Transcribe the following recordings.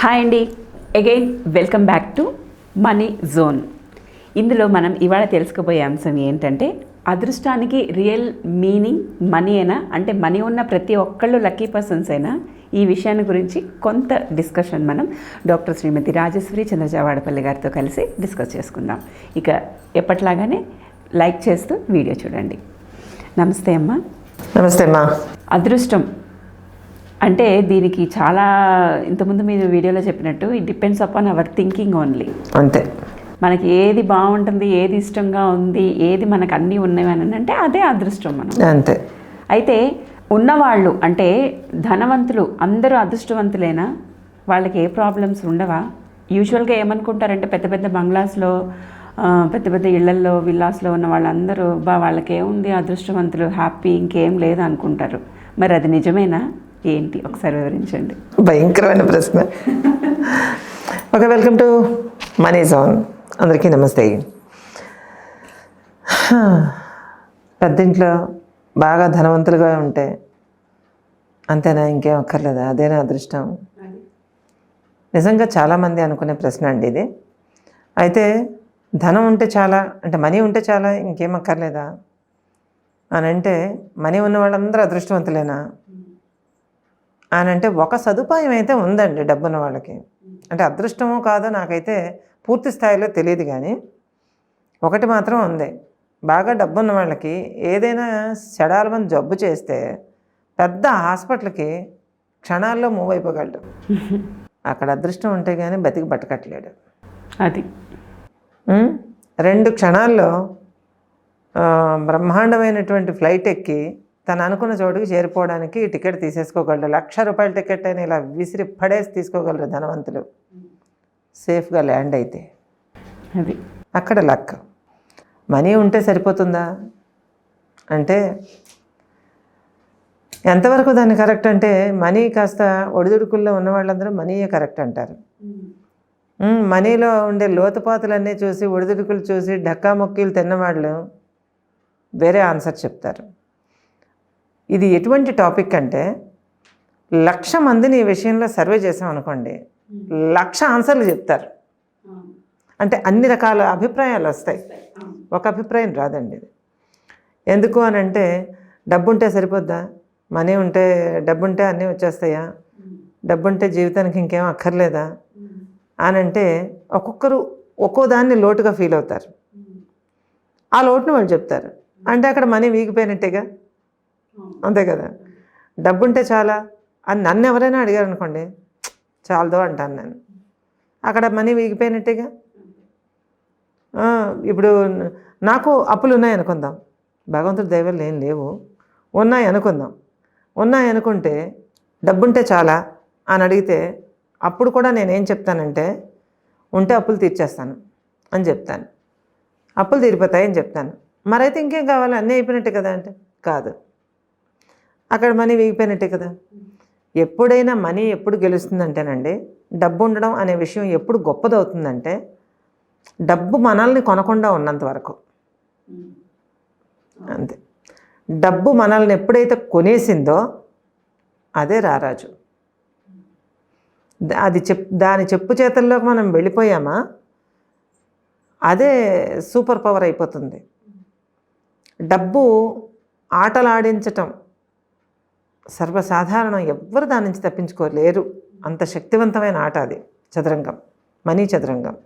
Hi అండి. Again welcome back to money zone ఇందులో మనం ఇవాళ తెలుసుకోబోయే అంశం ఏంటంటే అదృష్టానికి రియల్ మీనింగ్ మనీ అయినా అంటే మనీ ఉన్న ప్రతి ఒక్కళ్ళు లక్కీ పర్సన్స్ అయినా ఈ విషయాన్ని గురించి కొంత డిస్కషన్ మనం డాక్టర్ శ్రీమతి రాజేశ్వరి చంద్రజావాడపల్లి గారితో కలిసి డిస్కస్ చేసుకుందాం. ఇక ఎప్పట్లాగానే లైక్ చేస్తూ వీడియో చూడండి. నమస్తే అమ్మా. నమస్తే అమ్మా. అదృష్టం అంటే దీనికి చాలా ఇంతకుముందు మీరు వీడియోలో చెప్పినట్టు it depends upon our thinking only అంతే. మనకి ఏది బాగుంటుంది ఏది ఇష్టంగా ఉంది ఏది మనకు అన్నీ ఉన్నవి అని అంటే అదే అదృష్టం మనం. అంతే. అయితే ఉన్నవాళ్ళు అంటే ధనవంతులు అందరూ అదృష్టవంతులేనా? వాళ్ళకి ఏ ప్రాబ్లమ్స్ ఉండవా? యూజువల్గా ఏమనుకుంటారంటే పెద్ద పెద్ద బంగ్లాస్లో పెద్ద పెద్ద ఇళ్ళల్లో విల్లాస్లో ఉన్న వాళ్ళందరూ బా వాళ్ళకి ఏముంది అదృష్టవంతులు హ్యాపీ ఇంకేం లేదు అనుకుంటారు. మరి అది నిజమేనా? ఏంటి? ఒకసారి వివరించండి. భయంకరమైన ప్రశ్న. Okay welcome to money zone. అందరికీ నమస్తే. పెద్దింట్లో బాగా ధనవంతులుగా ఉంటే అంతేనా? ఇంకేం అక్కర్లేదా? అదేనా అదృష్టం. నిజంగా చాలామంది అనుకునే ప్రశ్న అండి ఇది. అయితే ధనం ఉంటే చాలా అంటే మనీ ఉంటే చాలా ఇంకేం అక్కర్లేదా? అని అంటే మనీ ఉన్న వాళ్ళందరూ అదృష్టవంతులేనా? అని అంటే ఒక సదుపాయం అయితే ఉందండి డబ్బున్న వాళ్ళకి. అంటే అదృష్టమో కాదో నాకైతే పూర్తి స్థాయిలో తెలియదు కానీ ఒకటి మాత్రం ఉంది. బాగా డబ్బున్న వాళ్ళకి ఏదైనా చెడాల మంది జబ్బు చేస్తే పెద్ద హాస్పిటల్కి క్షణాల్లో మూవ్ అయిపోగలడు. అక్కడ అదృష్టం ఉంటే కానీ బతికి బతకట్లేడు. అది. రెండు క్షణాల్లో బ్రహ్మాండమైనటువంటి ఫ్లైట్ ఎక్కి తను అనుకున్న చోటుకి చేరిపోవడానికి టికెట్ తీసేసుకోగలరు లక్ష రూపాయల టికెట్ అయినా ఇలా విసిరి పడేసి తీసుకోగలరు ధనవంతులు. సేఫ్గా ల్యాండ్ అయితే. అది. అక్కడ లక్. మనీ ఉంటే సరిపోతుందా? అంటే ఎంతవరకు దాన్ని కరెక్ట్ అంటే మనీ కాస్త ఒడిదుడుకుల్లో ఉన్న వాళ్ళందరూ మనీయే కరెక్ట్ అంటారు. మనీలో ఉండే లోతుపాతులన్నీ చూసి ఒడిదుడుకులు చూసి డక్కా మొక్కీలు తిన్నవాళ్ళు వేరే ఆన్సర్ చెప్తారు. ఇది ఎటువంటి టాపిక్ అంటే లక్ష మందిని ఈ విషయంలో సర్వే చేసాం అనుకోండి లక్ష ఆన్సర్లు చెప్తారు. అంటే అన్ని రకాల అభిప్రాయాలు వస్తాయి. ఒక అభిప్రాయం రాదండి ఇది. ఎందుకు అని అంటే డబ్బు ఉంటే సరిపోద్దా? మనీ ఉంటే డబ్బు ఉంటే అన్నీ వచ్చేస్తాయా? డబ్బు ఉంటే జీవితానికి ఇంకేం అక్కర్లేదా? అని అంటే ఒక్కొక్కరు ఒక్కో దాన్ని లోటుగా ఫీల్ అవుతారు. ఆ లోటును వాళ్ళు చెప్తారు. అంటే అక్కడ మనీ వీగిపోయినట్టేగా? అంతే కదా. డబ్బు ఉంటే చాలా. అని నన్ను ఎవరైనా అడిగారు అనుకోండి చాలదో అంటాను నేను. అక్కడ మనీ వీగిపోయినట్టేగా? ఇప్పుడు నాకు అప్పులు ఉన్నాయి అనుకుందాం. భగవంతుడి దైవాలు ఏం లేవు. ఉన్నాయి అనుకుందాం. ఉన్నాయి అనుకుంటే డబ్బుంటే చాలా అని అడిగితే అప్పుడు కూడా నేనేం చెప్తానంటే ఉంటే అప్పులు తీర్చేస్తాను అని చెప్తాను. అప్పులు తీరిపోతాయని చెప్తాను. మరైతే ఇంకేం కావాలి? అన్నీ అయిపోయినట్టే కదా అంటే? కాదు. అక్కడ మనీ వీగిపోయినట్టే కదా. ఎప్పుడైనా మనీ ఎప్పుడు గెలుస్తుందంటేనండి డబ్బు ఉండడం అనే విషయం ఎప్పుడు గొప్పదవుతుందంటే డబ్బు మనల్ని కొనకుండా ఉన్నంత వరకు. అంతే. డబ్బు మనల్ని ఎప్పుడైతే కొనేసిందో అదే రారాజు. అది చెప్ దాని చెప్పు చేతల్లోకి మనం వెళ్ళిపోయామా అదే సూపర్ పవర్ అయిపోతుంది. డబ్బు ఆటలాడించటం సర్వసాధారణం ఎవ్వరు దాని నుంచి తప్పించుకోలేరు. అంత శక్తివంతమైన ఆట అది చదరంగం మనీ చదరంగం.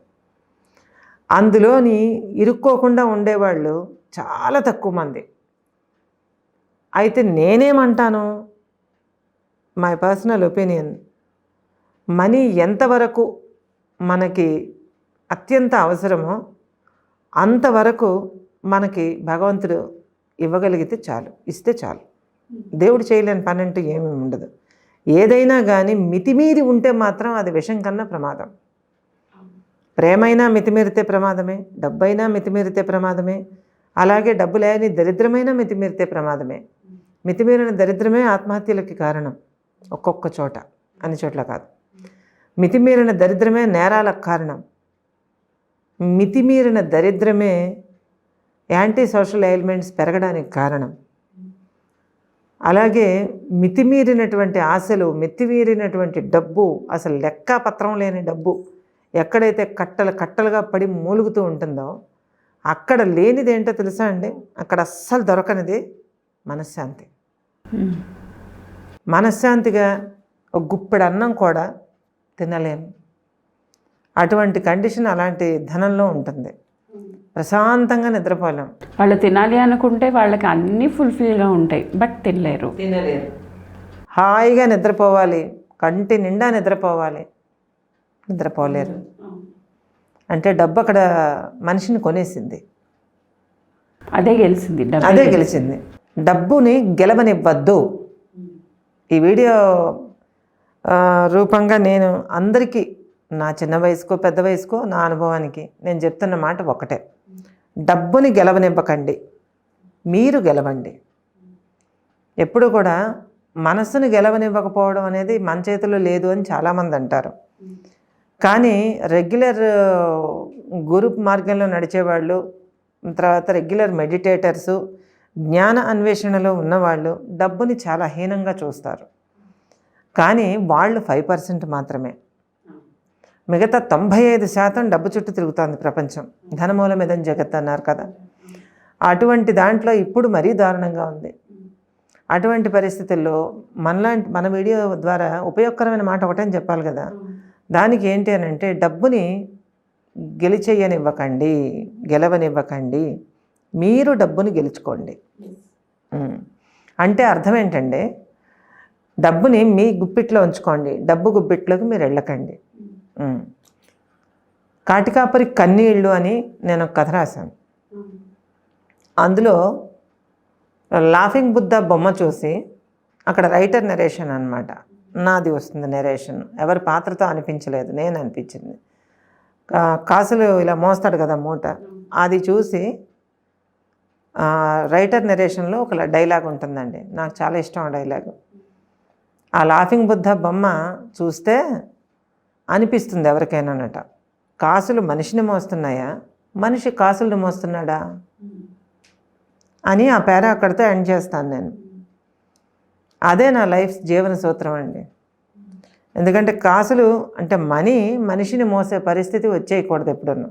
అందులోని ఇరుక్కోకుండా ఉండేవాళ్ళు చాలా తక్కువ మంది. అయితే నేనేమంటాను? మై పర్సనల్ ఒపీనియన్ మనీ ఎంతవరకు మనకి అత్యంత అవసరమో అంతవరకు మనకి భగవంతుడు ఇవ్వగలిగితే చాలు ఇస్తే చాలు. దేవుడు చేయలేని పని అంటూ ఏమీ ఉండదు. ఏదైనా కానీ మితిమీరి ఉంటే మాత్రం అది విషం కన్నా ప్రమాదం. ప్రేమైనా మితిమీరితే ప్రమాదమే డబ్బైనా మితిమీరితే ప్రమాదమే అలాగే డబ్బు లేని దరిద్రమైన మితిమీరితే ప్రమాదమే. మితిమీరిన దరిద్రమే ఆత్మహత్యలకి కారణం ఒక్కొక్క చోట అన్ని చోట్ల కాదు. మితిమీరిన దరిద్రమే నేరాలకు కారణం. మితిమీరిన దరిద్రమే యాంటీ సోషల్ ఎలిమెంట్స్ పెరగడానికి కారణం. అలాగే మితిమీరినటువంటి ఆశలు మితిమీరినటువంటి డబ్బు అసలు లెక్క పత్రం లేని డబ్బు ఎక్కడైతే కట్టలు కట్టలుగా పడి మూలుగుతూ ఉంటుందో అక్కడ లేనిది ఏంటో తెలుసా అండి? అక్కడ అస్సలు దొరకనిది మనశ్శాంతి. మనశ్శాంతిగా ఒక గుప్పెడు అన్నం కూడా తినలేము అటువంటి కండిషన్ అలాంటి ధనంలో ఉంటుంది. ప్రశాంతంగా నిద్రపోలేం. వాళ్ళు తినాలి అనుకుంటే వాళ్ళకి అన్నీ ఫుల్ఫిల్గా ఉంటాయి బట్ తినలేరు. తినలేరు. హాయిగా నిద్రపోవాలి కంటి నిండా నిద్రపోవాలి నిద్రపోలేరు. అంటే డబ్బు అక్కడ మనిషిని కొనేసింది. అదే గెలిచింది డబ్బే అదే గెలిచింది. డబ్బుని గెలవనివ్వద్దు. ఈ వీడియో రూపంగా నేను అందరికీ నా చిన్న వయసుకో పెద్ద వయసుకో నా అనుభవానికి నేను చెప్తున్న మాట ఒకటే డబ్బుని గెలవనివ్వకండి. మీరు గెలవండి. ఎప్పుడు కూడా మనసును గెలవనివ్వకపోవడం అనేది మన చేతిలో లేదు అని చాలామంది అంటారు. కానీ రెగ్యులర్ గ్రూప్ మార్గంలో నడిచేవాళ్ళు తర్వాత రెగ్యులర్ మెడిటేటర్సు జ్ఞాన అన్వేషణలో ఉన్నవాళ్ళు డబ్బుని చాలా హీనంగా చూస్తారు. కానీ వాళ్ళు ఫైవ్ పర్సెంట్ మాత్రమే. మిగతా తొంభై ఐదు శాతం డబ్బు చుట్టూ తిరుగుతోంది ప్రపంచం. ధనమూలం ఇదని జగత్ అన్నారు కదా. అటువంటి దాంట్లో ఇప్పుడు మరీ దారుణంగా ఉంది. అటువంటి పరిస్థితుల్లో మనలాంటి మన వీడియో ద్వారా ఉపయోగకరమైన మాట ఒకటని చెప్పాలి కదా. దానికి ఏంటి అని అంటే డబ్బుని గెలిచేయనివ్వకండి గెలవనివ్వకండి మీరు డబ్బుని గెలుచుకోండి. అంటే అర్థం ఏంటంటే డబ్బుని మీ గుప్పిట్లో ఉంచుకోండి డబ్బు గుప్పిట్లోకి మీరు వెళ్ళకండి. కాటికాపరి కన్నీళ్ళు అని నేను ఒక కథ రాశాను. అందులో లాఫింగ్ బుద్ధ బొమ్మ చూసి అక్కడ రైటర్ నెరేషన్ అనమాట నాది వస్తుంది నెరేషన్. ఎవరి పాత్రతో అనిపించలేదు నేను అనిపించింది. కాసులు ఇలా మోస్తాడు కదా మూట. అది చూసి రైటర్ నెరేషన్లో ఒక డైలాగ్ ఉంటుందండి. నాకు చాలా ఇష్టం ఆ డైలాగ్. ఆ లాఫింగ్ బుద్ధ బొమ్మ చూస్తే అనిపిస్తుంది ఎవరికైనానట. కాసులు మనిషిని మోస్తున్నాయా? మనిషి కాసులను మోస్తున్నాడా? అని ఆ పేర అక్కడితో ఎండ్ చేస్తాను నేను. అదే నా లైఫ్ జీవన సూత్రం అండి. ఎందుకంటే కాసులు అంటే మనీ మనిషిని మోసే పరిస్థితి వచ్చేయకూడదు ఎప్పుడన్నా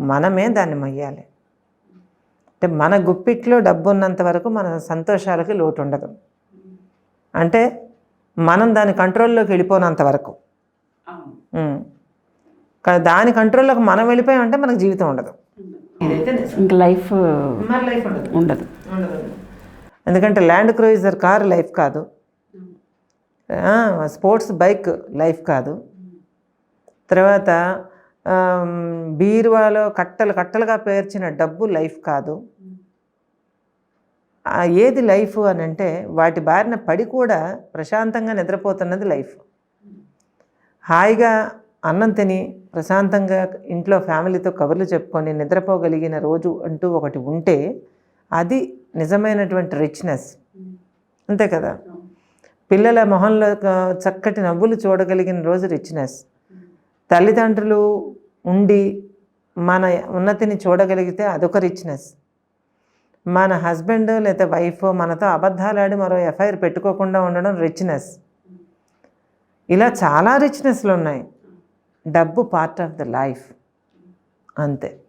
మనమే దాన్ని మొయ్యాలి. అంటే మన గుప్పిట్లో డబ్బు ఉన్నంత వరకు మన సంతోషాలకి లోటు ఉండదు అంటే మనం దాని కంట్రోల్లోకి వెళ్ళిపోనంత వరకు. దాని కంట్రోల్లోకి మనం వెళ్ళిపోయామంటే మనకు జీవితం ఉండదు. ఇంక లైఫ్ మన లైఫ్ ఉండదు. ఉండదు. ఎందుకంటే ల్యాండ్ క్రూయిజర్ కార్ లైఫ్ కాదు. ఆ, స్పోర్ట్స్ బైక్ లైఫ్ కాదు. తర్వాత బీరువాలో కట్టలు కట్టలుగా పేర్చిన డబ్బు లైఫ్ కాదు. ఆ, ఏది లైఫ్ అని అంటే వాటి బారిన పడి కూడా ప్రశాంతంగా నిద్రపోతున్నది లైఫ్. హాయిగా అన్నం తిని ప్రశాంతంగా ఇంట్లో ఫ్యామిలీతో కబుర్లు చెప్పుకొని నిద్రపోగలిగిన రోజు అంటూ ఒకటి ఉంటే అది నిజమైనటువంటి రిచ్నెస్ అంతే కదా? పిల్లల మొహంలో చక్కటి నవ్వులు చూడగలిగిన రోజు రిచ్నెస్ తల్లిదండ్రులు ఉండి మన ఉన్నతిని చూడగలిగితే అదొక రిచ్నెస్ మన హస్బెండ్ లేదా వైఫ్ మనతో అబద్ధాలాడి మరో ఎఫ్ఐఆర్ పెట్టుకోకుండా ఉండడం రిచ్నెస్ ఇలా చాలా రిచ్నెస్లు ఉన్నాయి డబ్బు పార్ట్ ఆఫ్ ద లైఫ్ అంతే.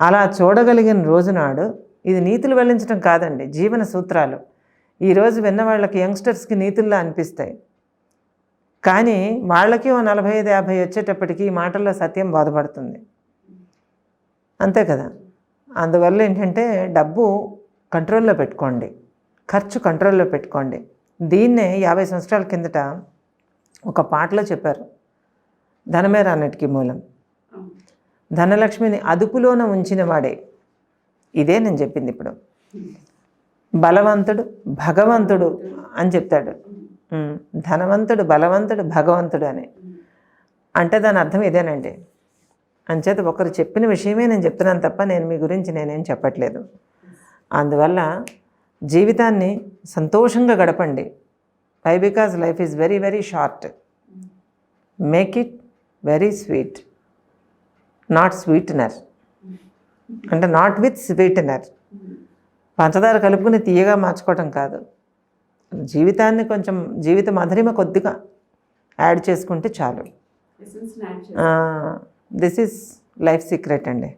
అలా చూడగలిగిన రోజునాడు ఇది నీతులు వెల్లించడం కాదండి జీవన సూత్రాలు. ఈరోజు విన్న వాళ్ళకి యంగ్స్టర్స్కి నీతుల్లా అనిపిస్తాయి. కానీ వాళ్ళకి ఓ నలభై ఐదు యాభై వచ్చేటప్పటికి ఈ మాటల్లో సత్యం బాధపడుతుంది. అంతే కదా. అందువల్ల ఏంటంటే డబ్బు కంట్రోల్లో పెట్టుకోండి. ఖర్చు కంట్రోల్లో పెట్టుకోండి. దీన్నే యాభై సంవత్సరాల కిందట ఒక పాటలో చెప్పారు. ధనమే రానటికి మూలం. ధనలక్ష్మిని అదుపులోన ఉంచిన వాడే. ఇదే నేను చెప్పింది ఇప్పుడు. బలవంతుడు భగవంతుడు అని చెప్తాడు. ధనవంతుడు బలవంతుడు భగవంతుడు అని. అంటే దాని అర్థం ఇదేనండి. అంచేత ఒకరు చెప్పిన విషయమే నేను చెప్తున్నాను తప్ప నేను మీ గురించి నేనేం చెప్పట్లేదు. అందువల్ల జీవితాన్ని సంతోషంగా గడపండి. Why because life is very very short make it very sweet not sweetener అంటే నాట్ విత్ స్వీట్నర్ పంచదార కలుపుకుని తీయగా మార్చుకోవటం కాదు. జీవితాన్ని కొంచెం జీవిత మధురిమ కొద్దిగా యాడ్ చేసుకుంటే చాలు. దిస్ ఈజ్ లైఫ్ సీక్రెట్ అండి.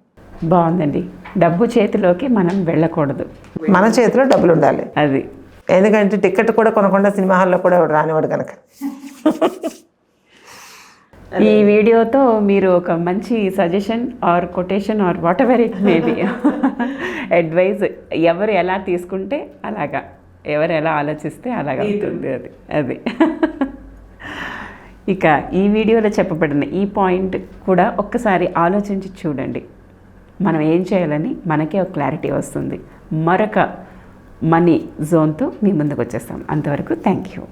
బాగుందండి. డబ్బు చేతిలోకి మనం వెళ్ళకూడదు. మన చేతిలో డబ్బులు ఉండాలి. అది. ఎందుకంటే టికెట్ కూడా కొనకుండా సినిమా హాల్లో కూడా రానివాడు కనుక ఈ వీడియోతో మీరు ఒక మంచి suggestion or quotation or whatever it maybe advice ఎవరు ఎలా తీసుకుంటే అలాగా. ఎవరు ఎలా ఆలోచిస్తే అలాగా ఉంటుంది అది. అది. ఇక ఈ వీడియోలో చెప్పబడిన ఈ పాయింట్ కూడా ఒక్కసారి ఆలోచించి చూడండి. మనం ఏం చేయాలని మనకే ఒక క్లారిటీ వస్తుంది. మరొక మనీ జోన్తో మీ ముందుకు వచ్చేస్తాం. అంతవరకు థ్యాంక్ యూ.